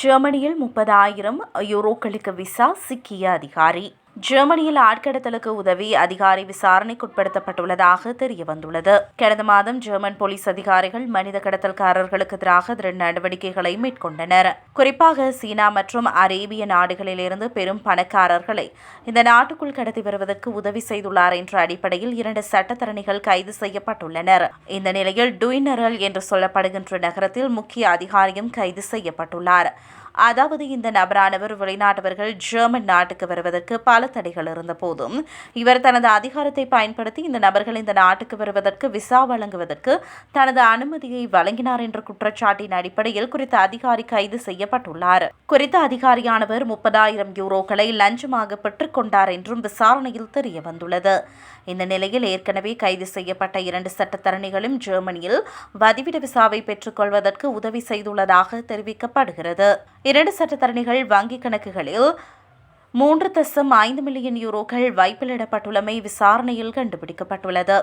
ஜெர்மனியில் முப்பதாயிரம் யூரோக்களுக்கு விசா சிக்கிய அதிகாரி. ஜெர்மனியில் ஆட்கடத்தலுக்கு உதவி அதிகாரி விசாரணைக்குட்படுத்தப்பட்டுள்ளதாக தெரியவந்துள்ளது. கடந்த மாதம் ஜெர்மன் போலீஸ் அதிகாரிகள் மனித கடத்தல்காரர்களுக்கு எதிராக திரு நடவடிக்கைகளை மேற்கொண்டனர். குறிப்பாக சீனா மற்றும் அரேபிய நாடுகளிலிருந்து பெரும் பணக்காரர்களை இந்த நாட்டுக்குள் கடத்தி வருவதற்கு உதவி செய்துள்ளார் என்ற அடிப்படையில் இரண்டு சட்டத்தரணிகள் கைது செய்யப்பட்டுள்ளனர். இந்த நிலையில் டுயினரல் என்று சொல்லப்படுகின்ற நகரத்தில் முக்கிய அதிகாரியும் கைது செய்யப்பட்டுள்ளார். அதாவது இந்த நபரானவர் வெளிநாட்டவர்கள் ஜெர்மன் நாட்டுக்கு வருவதற்கு பல தடைகள் இருந்த போதும் இவர் தனது அதிகாரத்தை பயன்படுத்தி இந்த நபர்கள் இந்த நாட்டுக்கு வருவதற்கு விசா வழங்குவதற்கு தனது அனுமதியை வழங்கினார் என்ற குற்றச்சாட்டின் அடிப்படையில் குறித்த அதிகாரி கைது செய்யப்பட்டுள்ளார். குறித்த அதிகாரியானவர் முப்பதாயிரம் யூரோக்களை லஞ்சமாக பெற்றுக்கொண்டார் என்றும் விசாரணையில் தெரிய வந்துள்ளது. இந்த நிலையில் ஏற்கனவே கைது செய்யப்பட்ட இரண்டு சட்டத்தரணிகளும் ஜெர்மனியில் வதிவிட விசாவை பெற்றுக்கொள்வதற்கு உதவி செய்துள்ளதாக தெரிவிக்கப்படுகிறது. இரண்டு சட்டத்தரணிகள் வங்கிக் கணக்குகளில் மூன்று தசம் ஐந்து மில்லியன் யூரோக்கள் வைப்பிலிடப்பட்டுள்ளமை விசாரணையில் கண்டுபிடிக்கப்பட்டுள்ளது.